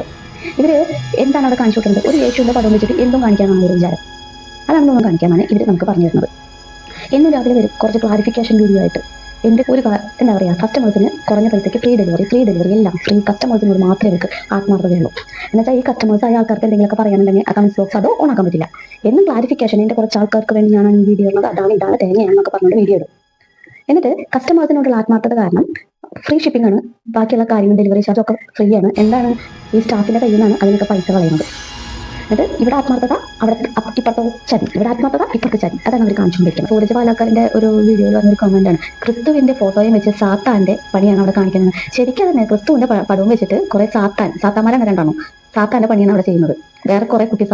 പറഞ്ഞിട്ടുണ്ട് ഇവർ എന്താണ് അവിടെ കാണിച്ചു കൊടുക്കുന്നത്? ഒരു യേശുവിന്റെ പടം വെച്ചിട്ട് എന്തും കാണിക്കാനാണ് ഒരു വിചാരം. അതാണ് നമ്മൾ കാണിക്കാനാണ് ഇവർ നമുക്ക് പറഞ്ഞു തരുന്നത്. ഇന്ന് രാവിലെ വരും കുറച്ച് ക്ലാരിഫിക്കേഷൻ വീഡിയോ ആയിട്ട് എന്റെ ഒരു എന്താ പറയുക കസ്റ്റമേഴ്സിന് കുറഞ്ഞ പൈസയ്ക്ക് ഫ്രീ ഡെലിവറി ഫ്രീ ഡെലിവറി എല്ലാം ഫ്രീ കസ്റ്റമേഴ്സിനോട് മാത്രമേ അവർക്ക് ആത്മാർത്ഥതയുള്ളൂ എന്നുവെച്ചാൽ ഈ കസ്റ്റമേഴ്സ് ആയ ആൾക്കാർക്ക് എന്തെങ്കിലുമൊക്കെ പറയാനുണ്ടെങ്കിൽ കമൻസ് ബോക്സ് അതോ ഓണാക്കാൻ പറ്റില്ല. എന്നും ക്ലാരിഫിക്കേഷൻ എന്റെ കുറച്ച് ആൾക്കാർക്ക് വേണ്ടി ഞാൻ വീഡിയോ ഉള്ളത് അതാണ് ഇതാണ് തേങ്ങയാണെന്നൊക്കെ പറഞ്ഞുകൊണ്ട് വീഡിയോ ഇടും. എന്നിട്ട് കസ്റ്റമേഴ്സിനോടുള്ള ആത്മാർത്ഥത കാരണം ഫ്രീ ഷിപ്പിംഗ് ആണ്. ബാക്കിയുള്ള കാര്യങ്ങൾ ഡെലിവറി ചാർജ് ഒക്കെ ഫ്രീ ആണ്. എന്താണ് ഈ സ്റ്റാഫിന്റെ കയ്യിൽ നിന്നാണ് അതിനൊക്കെ പൈസ കളയുന്നത്. എന്നിട്ട് ഇവിടെ ആത്മാർത്ഥത അവിടെ ഇപ്പുറത്തെ ചതി. ഇവിടെ ആത്മാർത്ഥത ഇപ്പുറത്തെ ചതി. അതാണ് അവർ കാണിച്ചുകൊണ്ടിരിക്കുന്നത്. സൂരജ് പാലക്കാരന്റെ ഒരു വീഡിയോയിൽ വന്നൊരു കമന്റ് ആണ്. ക്രിസ്തുവിന്റെ ഫോട്ടോയും വെച്ച് സാത്താന്റെ പണിയാണ് അവിടെ കാണിക്കുന്നത്. ശരിക്കും അതന്നെ ക്രിസ്തുവിന്റെ പടവും വെച്ചിട്ട് കുറേ സാത്താൻ സാത്താന്മാരാണ് രണ്ടാണോ സാത്താന്റെ പണിയാണ് അവിടെ ചെയ്യുന്നത്. വേറെ കുറെ കുട്ടി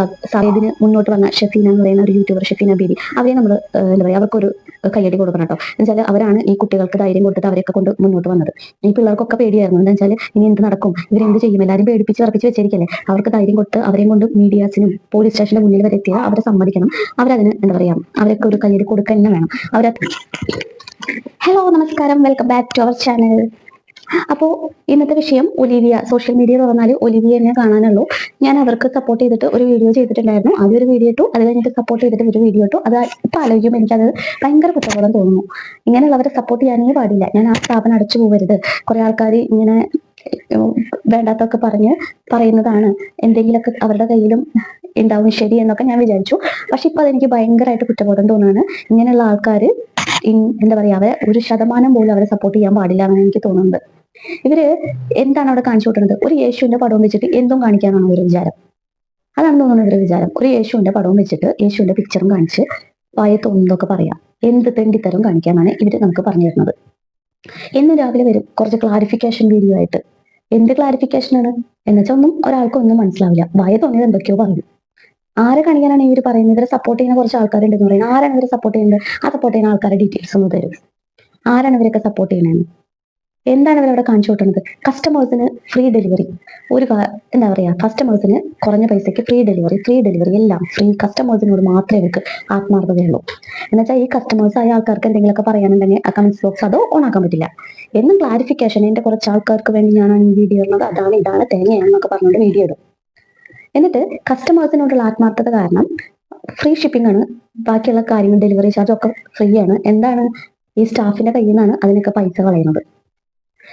ഇതിന് മുന്നോട്ട് വന്ന ഷെഫീന എന്ന് പറയുന്ന ഒരു യൂട്യൂബർ ഷെഫീന ബേബി അവരെ നമ്മൾ എന്താ പറയുക അവർക്കൊരു കയ്യടി കൊടുക്കണം കേട്ടോ. എന്നുവെച്ചാൽ അവരാണ് ഈ കുട്ടികൾക്ക് ധൈര്യം കൊടുത്തിട്ട് അവരെയൊക്കെ കൊണ്ട് മുന്നോട്ട് വന്നത്. ഈ പിള്ളേർക്കൊക്കെ പേടിയായിരുന്നു. എന്താ വെച്ചാൽ ഇനി എന്ത് നടക്കും? ഇവരെന്ത് ചെയ്യും? എല്ലാവരും പേടിപ്പിച്ച് ഉറപ്പിച്ച് വെച്ചിരിക്കല്ലേ? അവർക്ക് ധൈര്യം കൊടുത്ത് അവരെയും കൊണ്ട് മീഡിയാസിനും പോലീസ് സ്റ്റേഷന്റെ മുന്നിൽ വരെ എത്തിയാൽ അവരെ സമ്മതിക്കണം. അവരതിന് എന്താ പറയാ അവരൊക്കെ ഒരു കയ്യടി കൊടുക്കുക തന്നെ വേണം. അവരത് ഹലോ നമസ്കാരം. Welcome back to our channel അപ്പോൾ ഇന്നത്തെ വിഷയം ഒലിവിയ സോഷ്യൽ മീഡിയ തുറന്നാൽ ഒലിവിയ എന്നെ കാണാനുള്ളൂ. ഞാൻ അവർക്ക് സപ്പോർട്ട് ചെയ്തിട്ട് ഒരു വീഡിയോ ചെയ്തിട്ടുണ്ടായിരുന്നു. ആദ്യം ഒരു വീഡിയോ ഇട്ടു അത് കഴിഞ്ഞിട്ട് സപ്പോർട്ട് ചെയ്തിട്ട് ഒരു വീഡിയോ ഇട്ടു. അത് ഇപ്പം ആലോചിക്കുമ്പോൾ എനിക്കത് ഭയങ്കര കുറ്റബോധം തോന്നുന്നു. ഇങ്ങനെയുള്ളവരെ സപ്പോർട്ട് ചെയ്യാനേ പാടില്ല. ഞാൻ ആ സ്ഥാപനം അടച്ചു പോകരുത്. കുറെ ആൾക്കാർ ഇങ്ങനെ വേണ്ടാത്തൊക്കെ പറഞ്ഞ് പറയുന്നതാണ് എന്തെങ്കിലുമൊക്കെ അവരുടെ കയ്യിലും ഉണ്ടാവും ശരി എന്നൊക്കെ ഞാൻ വിചാരിച്ചു. പക്ഷെ ഇപ്പൊ അതെനിക്ക് ഭയങ്കരമായിട്ട് കുറ്റബോധം തോന്നുകയാണ് ഇങ്ങനെയുള്ള ആൾക്കാർ എന്താ പറയാ അവരെ ഒരു ശതമാനം പോലും അവരെ സപ്പോർട്ട് ചെയ്യാൻ പാടില്ല എന്നാണ് എനിക്ക് തോന്നുന്നത്. ഇവർ എന്താണ് അവിടെ കാണിച്ചു കൊടുക്കുന്നത്? ഒരു യേശുവിന്റെ പടവും വെച്ചിട്ട് എന്തും കാണിക്കാനാണ് ഒരു വിചാരം. അതാണ് തോന്നുന്നത് ഇവരുടെ വിചാരം. ഒരു യേശുവിന്റെ പടവും വെച്ചിട്ട് യേശുവിന്റെ പിക്ചറും കാണിച്ച് വായ തോന്നുന്നതൊക്കെ പറയാം. എന്ത് തെണ്ടിത്തരം കാണിക്കാനാണ് ഇവർ നമുക്ക് പറഞ്ഞു തരുന്നത്. ഇന്ന് രാവിലെ വരും. കുറച്ച് ക്ലാരിഫിക്കേഷൻ വീഡിയോ ആയിട്ട്. എന്ത് ക്ലാരിഫിക്കേഷൻ ആണ്? എന്നുവെച്ചാൽ ഒന്നും ഒരാൾക്കും ഒന്നും മനസ്സിലാവില്ല. വായ തോന്നിയത് എന്തൊക്കെയോ പറയും ആരെ കാണിക്കാനാണ് ഇവർ പറയുന്നത്? ഇവരെ സപ്പോർട്ട് ചെയ്യുന്ന കുറച്ച് ആൾക്കാരുണ്ടെന്ന് പറയുന്നത് ആരാണ് ഇവരെ സപ്പോർട്ട് ചെയ്യുന്നത്? ആ സപ്പോർട്ട് ചെയ്യുന്ന ആൾക്കാരുടെ ഡീറ്റെയിൽസ് ഒന്ന് തരും. ആരാണ് ഇവരൊക്കെ സപ്പോർട്ട് ചെയ്യുന്നത് എന്താണ് അവരവിടെ കാണിച്ചു കൊടുക്കുന്നത്? കസ്റ്റമേഴ്സിന് ഫ്രീ ഡെലിവറി ഒരു എന്താ പറയുക കസ്റ്റമേഴ്സിന് കുറഞ്ഞ പൈസയ്ക്ക് ഫ്രീ ഡെലിവറി ഫ്രീ ഡെലിവറി എല്ലാം. ഫ്രീ കസ്റ്റമേഴ്സിനോട് മാത്രമേ അവർക്ക് ആത്മാർത്ഥതയുള്ളൂ എന്നുവെച്ചാൽ ഈ കസ്റ്റമേഴ്സ് ആയ ആൾക്കാർക്ക് എന്തെങ്കിലുമൊക്കെ പറയാനുണ്ടെങ്കിൽ ആ കമന്റ്സ് ബോക്സ് അതോ ഓൺ ആക്കാൻ പറ്റില്ല. എന്നും ക്ലാരിഫിക്കേഷൻ എന്റെ കുറച്ച് ആൾക്കാർക്ക് വേണ്ടി ഞാനാണ് ഈ വീഡിയോ ഉള്ളത് അതാണ് ഇതാണ് തേങ്ങയാണെന്നൊക്കെ പറഞ്ഞുകൊണ്ട് വീഡിയോ ഇടും. എന്നിട്ട് കസ്റ്റമേഴ്സിനോടുള്ള ആത്മാർത്ഥത കാരണം ഫ്രീ ഷിപ്പിംഗ് ആണ് ബാക്കിയുള്ള കാര്യങ്ങൾ ഡെലിവറി ചാർജ് ഒക്കെ ഫ്രീ ആണ്. എന്താണ് ഈ സ്റ്റാഫിന്റെ കയ്യിൽ നിന്നാണ് അതിനൊക്കെ പൈസ കളയുന്നത്?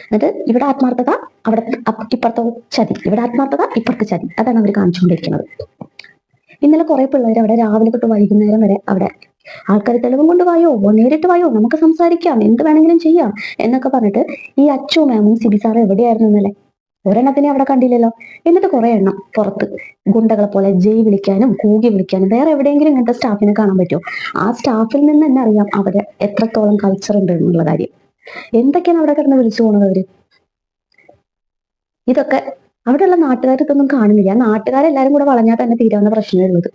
എന്നിട്ട് ഇവിടെ ആത്മാർത്ഥത അവിടെ ഇപ്പുറത്ത് ചതി. ഇവിടെ ആത്മാർത്ഥത ഇപ്പുറത്തെ ചതി. അതാണ് അവർ കാണിച്ചുകൊണ്ടിരിക്കുന്നത്. ഇന്നലെ കുറെ പിള്ളേർ അവിടെ രാവിലെ തൊട്ട് വൈകുന്നേരം വരെ അവിടെ ആൾക്കാർ തെളിവും കൊണ്ട് വായോ നേരിട്ട് വായോ നമുക്ക് സംസാരിക്കാം എന്ത് വേണമെങ്കിലും ചെയ്യാം എന്നൊക്കെ പറഞ്ഞിട്ട് ഈ അച്ചു മാമും സിബി സാറും എവിടെയായിരുന്നു ഇന്നലെ? ഒരെണ്ണത്തിനെ അവിടെ കണ്ടില്ലല്ലോ. എന്നിട്ട് കുറെ എണ്ണം പുറത്ത് ഗുണ്ടകളെ പോലെ ജയ് വിളിക്കാനും കൂകി വിളിക്കാനും വേറെ എവിടെയെങ്കിലും ഇങ്ങനത്തെ സ്റ്റാഫിനെ കാണാൻ പറ്റുമോ? ആ സ്റ്റാഫിൽ നിന്ന് തന്നെ അറിയാം അവിടെ എത്രത്തോളം കൾച്ചർ ഉണ്ട് എന്നുള്ള കാര്യം. എന്തൊക്കെയാണ് അവിടെ കിടന്ന് വിളിച്ചു പോണത് അവർ? ഇതൊക്കെ അവിടെയുള്ള നാട്ടുകാർ ഇതൊന്നും കാണുന്നില്ല നാട്ടുകാരെല്ലാരും കൂടെ വളഞ്ഞാൽ തന്നെ തീരാവുന്ന പ്രശ്നമേ ഉള്ളത്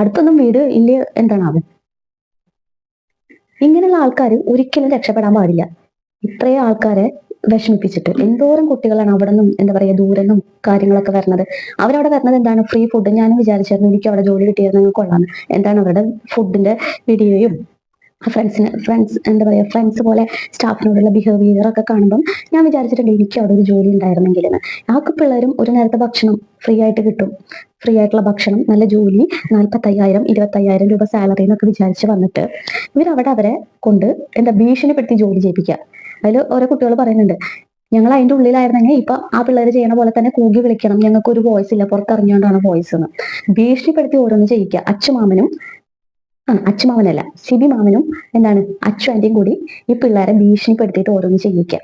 അടുത്തൊന്നും വീട് ഇല്ല എന്താണ് അവൻ ഇങ്ങനെയുള്ള ആൾക്കാർ ഒരിക്കലും രക്ഷപ്പെടാൻ പാടില്ല. ഇത്രയും ആൾക്കാരെ വിഷമിപ്പിച്ചിട്ട് എന്തോരം കുട്ടികളാണ് അവിടെ നിന്നും എന്താ പറയാ ദൂരെ നിന്നും കാര്യങ്ങളൊക്കെ വരുന്നത്. അവരവിടെ വരുന്നത് എന്താണ്? ഫ്രീ ഫുഡ് ഞാനും വിചാരിച്ചായിരുന്നു എനിക്ക് അവിടെ ജോലി കിട്ടിയിരുന്നെങ്കിൽ കൊള്ളാന്ന്. എന്താണ് അവരുടെ ഫുഡിന്റെ വീഡിയോയും ഫ്രണ്ട്സിന് ഫ്രണ്ട്സ് എന്താ പറയുക ഫ്രണ്ട്സ് പോലെ സ്റ്റാഫിനോടുള്ള ബിഹേവിയർ ഒക്കെ കാണുമ്പം ഞാൻ വിചാരിച്ചിട്ടുണ്ട് എനിക്ക് അവിടെ ഒരു ജോലി ഉണ്ടായിരുന്നെങ്കിൽ. ആ പിള്ളേരും ഒരു നേരത്തെ ഭക്ഷണം ഫ്രീ ആയിട്ട് കിട്ടും. ഫ്രീ ആയിട്ടുള്ള ഭക്ഷണം നല്ല ജോലി നാൽപ്പത്തയ്യായിരം ഇരുപത്തയ്യായിരം രൂപ സാലറി എന്നൊക്കെ വിചാരിച്ച് വന്നിട്ട് ഇവരവിടെ അവരെ കൊണ്ട് എന്താ ഭീഷണിപ്പെടുത്തി ജോലി ചെയ്യിപ്പിക്കുക അതിൽ ഓരോ കുട്ടികൾ പറയുന്നുണ്ട് ഞങ്ങൾ അതിന്റെ ഉള്ളിലായിരുന്നെങ്കിൽ ഇപ്പൊ ആ പിള്ളേർ ചെയ്യണ പോലെ തന്നെ കൂകി വിളിക്കണം. ഞങ്ങൾക്ക് ഒരു വോയിസ് ഇല്ല പുറത്തിറങ്ങിയോണ്ടാണ് വോയിസ് എന്ന് ഭീഷണിപ്പെടുത്തി ഓരോന്ന് ചെയ്യിക്കുക അച്ചുമാമനും ആ അച്ചുമാമനല്ല സിബി മാമനും എന്താണ് അച്ചു ആന്റിയും കൂടി ഈ പിള്ളേരെ ഭീഷണിപ്പെടുത്തിയിട്ട് ഓരോന്ന് ചെയ്യിക്കുക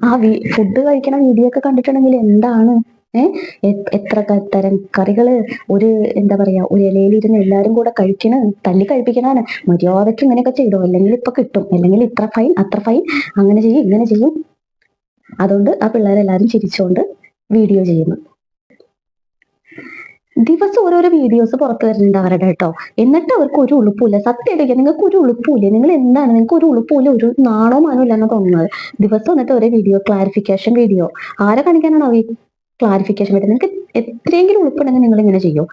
ആ വി ഫുഡ് കഴിക്കണ വീഡിയോ ഒക്കെ കണ്ടിട്ടുണ്ടെങ്കിൽ എന്താണ്? ഏഹ് എത്ര തരം കറികൾ ഒരു എന്താ പറയാ ഒരു ഇലയിലിരുന്ന് എല്ലാരും കൂടെ കഴിക്കണ തല്ലി കഴിപ്പിക്കണാണ് മര്യാദയ്ക്ക് ഇങ്ങനെയൊക്കെ ചെയ്തോ അല്ലെങ്കിൽ ഇപ്പൊ കിട്ടും അല്ലെങ്കിൽ ഇത്ര ഫൈൻ അത്ര ഫൈൻ അങ്ങനെ ചെയ്യും ഇങ്ങനെ ചെയ്യും. അതുകൊണ്ട് ആ പിള്ളേരെല്ലാരും ചിരിച്ചുകൊണ്ട് വീഡിയോ ചെയ്യുന്നു. ദിവസം ഓരോരോ വീഡിയോസ് പുറത്തു വരുന്നുണ്ട് അവരുടെ കേട്ടോ. എന്നിട്ട് അവർക്ക് ഒരു ഉളുപ്പില്ല സത്യമായിട്ട് നിങ്ങൾക്ക് ഒരു ഉളുപ്പില്ല നിങ്ങൾ എന്താണ് നിങ്ങൾക്ക് ഒരു ഉളുപ്പില്ല ഒരു നാണോ മാനോ ഇല്ലെന്ന് തോന്നുന്നത്? ദിവസം എന്നിട്ട് ഒരേ വീഡിയോ ക്ലാരിഫിക്കേഷൻ വീഡിയോ ആരെ കാണിക്കാനാണ് ഈ ക്ലാരിഫിക്കേഷൻ വീഡിയോ നിങ്ങൾക്ക് എത്രയെങ്കിലും ഉളുപ്പുണ്ടെങ്കിൽ നിങ്ങൾ ഇങ്ങനെ ചെയ്യോ.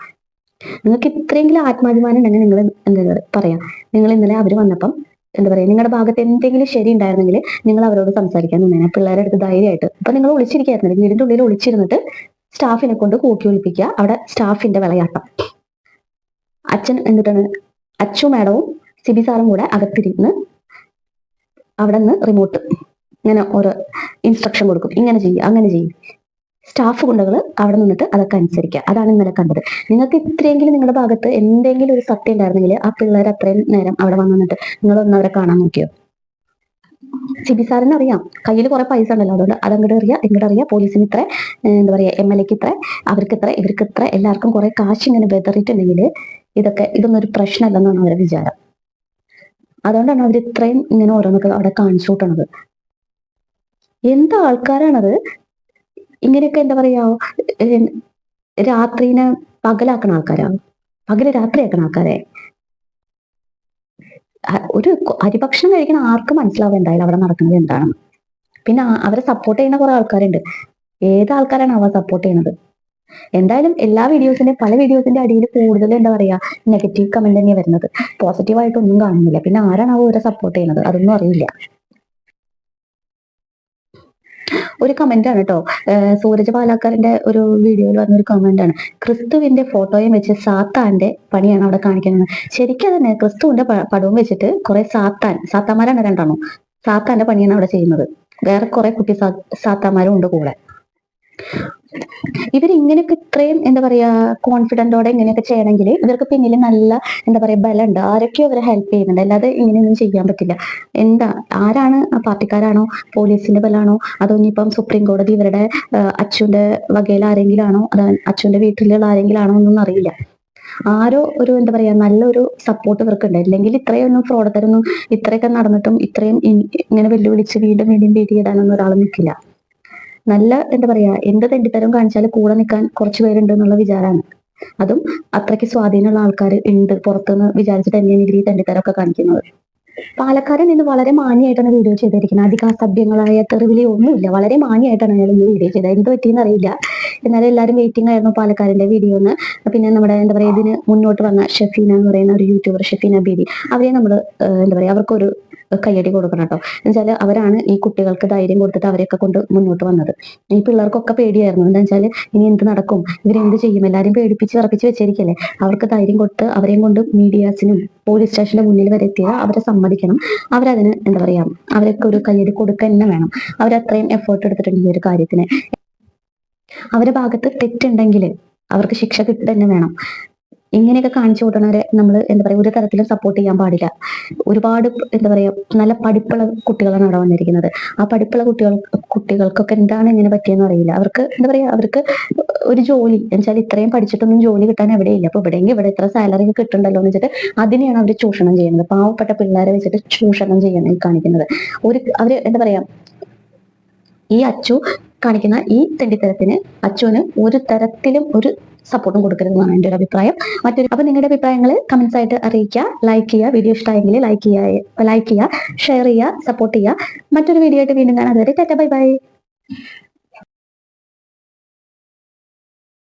നിങ്ങൾക്ക് ഇത്രയെങ്കിലും ആത്മാഭിമാനം ഉണ്ടെങ്കിൽ നിങ്ങൾ എന്താ പറയാ? നിങ്ങൾ ഇന്നലെ അവർ വന്നപ്പം എന്താ പറയാ? നിങ്ങളുടെ ഭാഗത്ത് എന്തെങ്കിലും ശരി ഉണ്ടായിരുന്നെങ്കിൽ നിങ്ങൾ അവരോട് സംസാരിക്കാൻ നിന്നേനെ. പിള്ളേരുടെ അടുത്ത് ധൈര്യമായിട്ട്. അപ്പൊ നിങ്ങൾ ഒളിച്ചിരിക്കായിരുന്നില്ല വീടിന്റെ ഉള്ളിൽ ഒളിച്ചിരുന്നിട്ട് സ്റ്റാഫിനെ കൊണ്ട് കൂക്കി ഒളിപ്പിക്കുക അവിടെ സ്റ്റാഫിന്റെ വിളയാട്ടം. അച്ഛൻ എന്നിട്ടാണ് അച്ചു മാഡവും സിബി സാറും കൂടെ അകത്തിരിന്ന് അവിടെ നിന്ന് റിമോട്ട് ഇങ്ങനെ ഓരോ ഇൻസ്ട്രക്ഷൻ കൊടുക്കും. ഇങ്ങനെ ചെയ്യും അങ്ങനെ ചെയ്യും സ്റ്റാഫ് ഗുണ്ടകൾ അവിടെ നിന്നിട്ട് അതൊക്കെ അനുസരിക്കുക. അതാണ് ഇന്നലെ കണ്ടത്. നിങ്ങൾക്ക് ഇത്രയെങ്കിലും നിങ്ങളുടെ ഭാഗത്ത് എന്തെങ്കിലും ഒരു സത്യം ഉണ്ടായിരുന്നെങ്കിൽ ആ പിള്ളേർ അത്രയും നേരം അവിടെ വന്നിട്ട് നിങ്ങളൊന്ന് അവരെ കാണാൻ നോക്കിയോ? സിബി സാറിന് അറിയാം. കയ്യിൽ കുറെ പൈസ ഉണ്ടല്ലോ. അതുകൊണ്ട് അതങ്ങോട്ട് അറിയാം ഇങ്ങോട്ട് അറിയാം. പോലീസിന് ഇത്ര എന്താ പറയാ എം എൽ എക്ക് ഇത്ര അവർക്ക് ഇത്ര ഇവർക്ക് ഇത്ര എല്ലാവർക്കും കുറെ കാശ് ഇങ്ങനെ വെതറിയിട്ടുണ്ടെങ്കിൽ ഇതൊക്കെ ഇതൊന്നും ഒരു പ്രശ്നമല്ലെന്നാണ് അവരുടെ വിചാരം. അതുകൊണ്ടാണ് അവർ ഇത്രയും ഇങ്ങനെ ഓരോന്നൊക്കെ അവിടെ കാണിച്ചു കൂട്ടണത്. എന്ത് ആൾക്കാരാണത്? ഇങ്ങനെയൊക്കെ എന്താ പറയാ രാത്രിനെ പകലാക്കണ ആൾക്കാരാ? പകൽ രാത്രിയാക്കണ ആൾക്കാരെ? ഒരു അരിഭക്ഷണം കഴിക്കുന്ന ആർക്കും മനസ്സിലാവും എന്തായാലും അവിടെ നടക്കുന്നത് എന്താണെന്ന്. പിന്നെ അവരെ സപ്പോർട്ട് ചെയ്യുന്ന കുറെ ആൾക്കാരുണ്ട്. ഏത് ആൾക്കാരാണ് അവ സപ്പോർട്ട് ചെയ്യുന്നത്? എന്തായാലും എല്ലാ വീഡിയോസിന്റെ പല വീഡിയോസിന്റെ അടിയിൽ കൂടുതൽ എന്താ പറയാ നെഗറ്റീവ് കമന്റ് തന്നെയാണ് വരുന്നത്. പോസിറ്റീവ് ആയിട്ടൊന്നും കാണുന്നില്ല. പിന്നെ ആരാണ് അവരെ സപ്പോർട്ട് ചെയ്യുന്നത്? അതൊന്നും അറിയില്ല. ഒരു കമന്റ് ആണ് കേട്ടോ സൂരജ് പാലാക്കാരന്റെ ഒരു വീഡിയോയിൽ വന്ന ഒരു കമന്റ് ആണ്. ക്രിസ്തുവിന്റെ ഫോട്ടോയും വെച്ച് സാത്താന്റെ പണിയാണ് അവിടെ കാണിക്കുന്നത്. ശരിക്കും തന്നെ ക്രിസ്തുവിന്റെ പടവും വെച്ചിട്ട് കുറെ സാത്താൻ സാത്താമാരാണ് രണ്ടെണ്ണം. സാത്താന്റെ പണിയാണ് അവിടെ ചെയ്യുന്നത്. വേറെ കുറെ കുട്ടി സാത്താമാരും ഉണ്ട് കൂടെ. ഇവർ ഇങ്ങനെയൊക്കെ ഇത്രയും എന്താ പറയാ കോൺഫിഡന്റോടെ ഇങ്ങനെയൊക്കെ ചെയ്യണമെങ്കിൽ ഇവർക്ക് പിന്നിൽ നല്ല എന്താ പറയാ ബലമുണ്ട്. ആരൊക്കെയോ അവരെ ഹെൽപ്പ് ചെയ്യുന്നുണ്ട്. അല്ലാതെ ഇങ്ങനെയൊന്നും ചെയ്യാൻ പറ്റില്ല. എന്താ ആരാണ് പാർട്ടിക്കാരാണോ? പോലീസിന്റെ ബലാണോ? അതോ ഇനിയിപ്പം സുപ്രീം കോടതി ഇവരുടെ അച്ഛന്റെ വകയിൽ ആരെങ്കിലും ആണോ അതോ അച്ഛന്റെ വീട്ടിലുള്ള ആരെങ്കിലും ആണോ എന്നൊന്നും അറിയില്ല. ആരോ ഒരു എന്താ പറയാ നല്ലൊരു സപ്പോർട്ട് ഇവർക്കുണ്ട്. അല്ലെങ്കിൽ ഇത്രയൊന്നും ഫ്രോഡത്തരൊന്നും ഇത്രയൊക്കെ നടന്നിട്ടും ഇത്രയും ഇങ്ങനെ വെല്ലുവിളിച്ച് വീണ്ടും വീണ്ടും വീട്ടിയിടാനൊന്നും ഒരാൾ നിൽക്കില്ല നല്ല എന്താ പറയാ എന്ത് തെണ്ടിത്തരം കാണിച്ചാൽ കൂടെ നിൽക്കാൻ കുറച്ച് പേരുണ്ട് എന്നുള്ള വിചാരമാണ്. അതും അത്രയ്ക്ക് സ്വാധീനമുള്ള ആൾക്കാർ ഉണ്ട് പുറത്തുനിന്ന് വിചാരിച്ചിട്ട് തന്നെയാണ് ഇവർ ഈ തെണ്ടിത്തരമൊക്കെ കാണിക്കുന്നത്. പാലക്കാരൻ ഇന്ന് വളരെ മാന്യമായിട്ടാണ് വീഡിയോ ചെയ്തിരിക്കുന്നത്. അധികാസഭ്യങ്ങളായ തെറിവിലി ഒന്നുമില്ല. വളരെ മാന്യമായിട്ടാണ് അയാൾ ഈ വീഡിയോ ചെയ്തത്. എന്ത് പറ്റിയെന്ന് അറിയില്ല. എന്നാലും എല്ലാവരും വെയിറ്റിംഗ് ആയിരുന്നു പാലക്കാരന്റെ വീഡിയോ എന്ന് പിന്നെ നമ്മുടെ എന്താ പറയാ ഇതിന് മുന്നോട്ട് വന്ന ഷെഫീന എന്ന് പറയുന്ന ഒരു യൂട്യൂബർ ഷെഫീന ബേബി അവരെ നമ്മൾ എന്താ പറയാ അവർക്കൊരു കയ്യടി കൊടുക്കണം കേട്ടോ എന്നുവെച്ചാൽ അവരാണ് ഈ കുട്ടികൾക്ക് ധൈര്യം കൊടുത്തിട്ട് അവരെയൊക്കെ കൊണ്ട് മുന്നോട്ട് വന്നത്. ഈ പിള്ളേർക്കൊക്കെ പേടിയായിരുന്നു. എന്താ വെച്ചാൽ ഇനി എന്ത് നടക്കും? ഇവരെന്ത് ചെയ്യും? എല്ലാവരും പേടിപ്പിച്ച് വിറപ്പിച്ച് വെച്ചിരിക്കല്ലേ? അവർക്ക് ധൈര്യം കൊടുത്ത് അവരെയും കൊണ്ട് മീഡിയാസിനും പോലീസ് സ്റ്റേഷന്റെ മുന്നിൽ വരെ എത്തിയാൽ അവരെ സമ്മതിക്കണം. അവരതിന് എന്താ പറയാ അവരൊക്കെ ഒരു കയ്യടി കൊടുക്കുക തന്നെ വേണം. അവരത്രയും എഫേർട്ട് എടുത്തിട്ടുണ്ട് ഈ ഒരു കാര്യത്തിന്. അവരുടെ ഭാഗത്ത് തെറ്റുണ്ടെങ്കിൽ അവർക്ക് ശിക്ഷ കിട്ടുക തന്നെ വേണം. ഇങ്ങനെയൊക്കെ കാണിച്ചു കൂട്ടണവരെ നമ്മൾ എന്താ പറയുക ഒരു തരത്തിലും സപ്പോർട്ട് ചെയ്യാൻ പാടില്ല. ഒരുപാട് എന്താ പറയുക നല്ല പഠിപ്പുള്ള കുട്ടികളാണ് അവിടെ വന്നിരിക്കുന്നത്. ആ പഠിപ്പുള്ള കുട്ടികൾ കുട്ടികൾക്കൊക്കെ എന്താണ് ഇങ്ങനെ പറ്റിയെന്ന് അറിയില്ല. അവർക്ക് എന്താ പറയുക അവർക്ക് ഒരു ജോലി. എന്നുവെച്ചാൽ ഇത്രയും പഠിച്ചിട്ടൊന്നും ജോലി കിട്ടാൻ എവിടെയില്ല അപ്പൊ ഇവിടെയെങ്കിൽ ഇവിടെ ഇത്ര സാലറി കിട്ടുന്നുണ്ടല്ലോ എന്ന് വെച്ചിട്ട് അതിനെയാണ് അവർ ചൂഷണം ചെയ്യുന്നത്. പാവപ്പെട്ട പിള്ളേരെ വെച്ചിട്ട് ചൂഷണം ചെയ്യണം കാണിക്കുന്നത്. ഒരു അവർ എന്താ പറയാ ഈ അച്ചു കാണിക്കുന്ന ഈ തെണ്ടിത്തരത്തിന് അച്ചുവിന് ഒരു തരത്തിലും ഒരു സപ്പോർട്ടും കൊടുക്കരുതെന്നാണ് എന്റെ ഒരു അഭിപ്രായം. മറ്റൊരു അപ്പൊ നിങ്ങളുടെ അഭിപ്രായങ്ങൾ കമന്റ്സ് ആയിട്ട് അറിയിക്കുക ലൈക്ക് ചെയ്യുക വീഡിയോ ഇഷ്ടമായെങ്കിൽ ലൈക്ക് ചെയ്യുക ലൈക്ക് ചെയ്യുക ഷെയർ ചെയ്യുക സപ്പോർട്ട് ചെയ്യുക. മറ്റൊരു വീഡിയോ ആയിട്ട് വീണ്ടും കാണാം. അതുവരെ ടാറ്റ ബൈ ബൈ